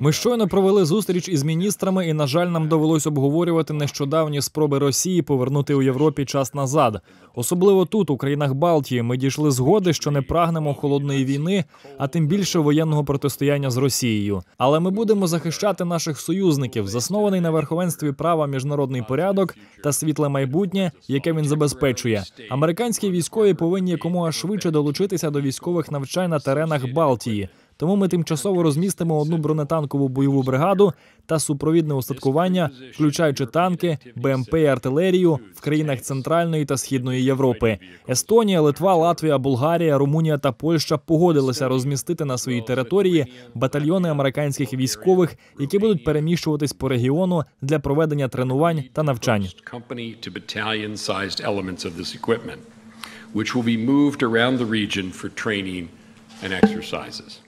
Ми щойно провели зустріч із міністрами, і на жаль, нам довелось обговорювати нещодавні спроби Росії повернути у Європі час назад. Особливо тут, у країнах Балтії, ми дійшли згоди, що не прагнемо холодної війни, а тим більше воєнного протистояння з Росією. Але ми будемо захищати наших союзників, заснований на верховенстві права міжнародний порядок та світле майбутнє, яке він забезпечує. Американські військові повинні якомога швидше долучитися до військових навчань на теренах Балтії. Тому ми тимчасово розмістимо одну бронетанкову бойову бригаду та супровідне устаткування, включаючи танки, БМП і артилерію в країнах Центральної та Східної Європи. Естонія, Литва, Латвія, Болгарія, Румунія та Польща погодилися розмістити на своїй території батальйони американських військових, які будуть переміщуватись по регіону для проведення тренувань та навчань. Which will be moved around the region for training and exercises.